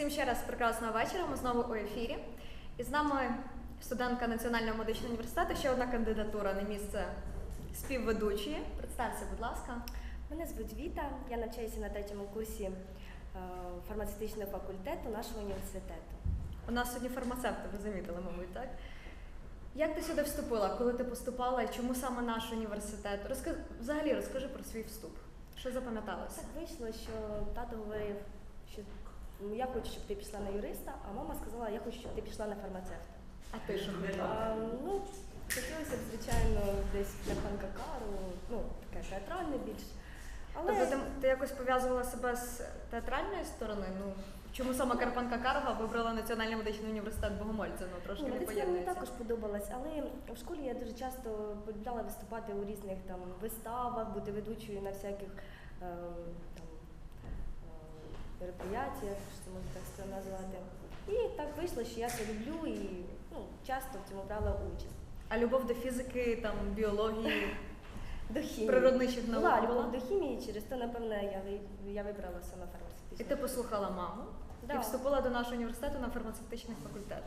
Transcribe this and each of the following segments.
Всім ще раз прекрасного вечора. Ми знову у ефірі. І з нами студентка Національного медичного університету, ще одна кандидатура на місце співведучої. Представся, будь ласка. Мене звуть Віта, я навчаюся на третьому курсі е, фармацевтичного факультету нашого університету. У нас сьогодні фармацевти, ви замітили, мабуть, так? Як ти сюди вступила? Коли ти поступала і чому саме наш університет? Розкажи, взагалі розкажи про свій вступ. Що запам'яталося? Так вийшло, що тато говорив, що «Ну, я хочу, щоб ти пішла на юриста, а мама сказала, я хочу, щоб ти пішла на фармацевта. А ти що? А, ну, хотілося б, звичайно, десь на панкакару, ну, таке театральне більш. Але Тобто ти, ти якось пов'язувала себе з театральної сторони? Ну чому саме Карпанка Карга вибрала Національний медичний університет Богомольця? Ну трошки не медицина мені поєднується. також подобалась, але в школі я дуже часто полюбляла виступати у різних там виставах, бути ведучою на всяких ем, там мероприятиях, це можна так сказати назвати. І так вийшло, що я це люблю і ну, часто в цьому брала участь. А любов до фізики, там біології, До хімії. природничих наук Була любов до хімії, через те, напевне, я, я вибрала саме І ти послухала маму Да. і вступила до нашого університету на фармацевтичний факультет.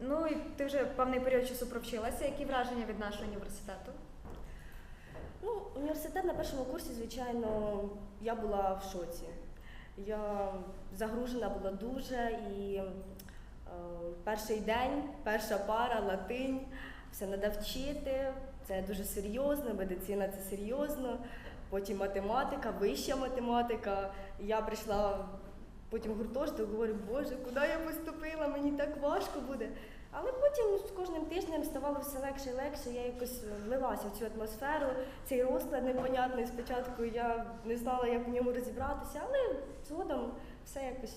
Ну і ти вже певний період часу провчилася. Які враження від нашого університету? Ну, університет на першому курсі, звичайно, я була в шоці. Я загружена була дуже і е, перший день, перша пара, латинь, все треба вчити, це дуже серйозно, медицина це серйозно. Потім математика, вища математика. Я прийшла потім в гуртожиток, говорю, Боже, куди я поступила? Мені так важко буде. Але потім з кожним тижнем ставало все легше і легше. Я якось влилася в цю атмосферу. Цей розклад непонятний. Спочатку я не знала, як в ньому розібратися, але згодом все якось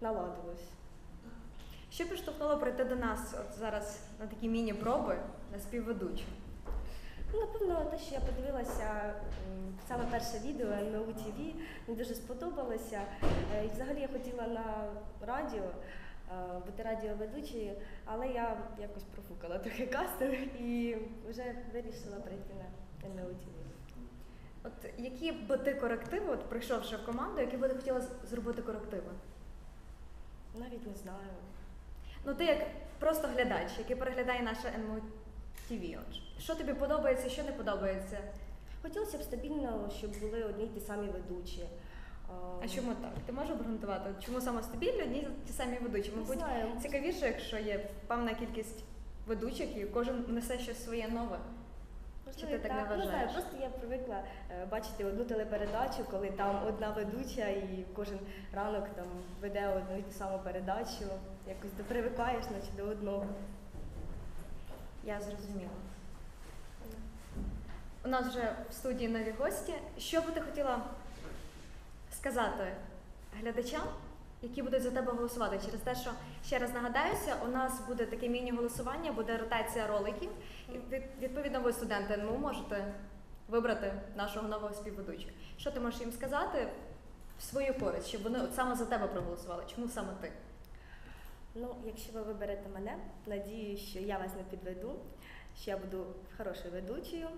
наладилось. Що підштовхнуло прийти до нас от зараз на такі міні-проби на співведучу? Ну, напевно, те, що я подивилася саме перше відео НМУ ТВ, мені дуже сподобалося. Е, І взагалі я хотіла на радіо е, бути радіоведучою, але я якось профукала трохи кастинг і вже вирішила прийти на НМУ ТВ. От які би ти корективи, от прийшовши в команду, які би ти хотіла зробити корективи? Навіть не знаю. Ну ти як просто глядач, який переглядає наше ТВ. Що тобі подобається, що не подобається? Хотілося б стабільно, щоб були одні й ті самі ведучі. А чому так? Ти можеш обґрунтувати? Чому саме стабільно одні ті самі ведучі? Мабуть, знаю. цікавіше, якщо є певна кількість ведучих і кожен несе щось своє нове. Чи ти так не не знаю, просто я привикла е, бачити одну телепередачу, коли там одна ведуча і кожен ранок там веде одну і ту саму передачу. Якось ти привикаєш наче до одного. Я зрозуміла. У нас вже в студії нові гості. Що би ти хотіла сказати глядачам, які будуть за тебе голосувати? Через те, що ще раз нагадаюся, у нас буде таке міні-голосування, буде ротація роликів. І відповідно, ви студенти НМУ можете вибрати нашого нового співведучого. Що ти можеш їм сказати в свою користь, щоб вони от саме за тебе проголосували? Чому саме ти? Ну, якщо ви виберете мене, надію, що я вас не підведу, що я буду хорошою ведучою,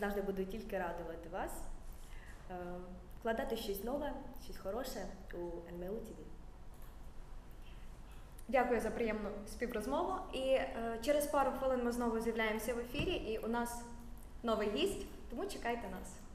завжди буду тільки радувати вас, е, вкладати щось нове, щось хороше у НМУ ТВ. Дякую за приємну співрозмову. І е, через пару хвилин ми знову з'являємося в ефірі, і у нас новий гість, тому чекайте нас.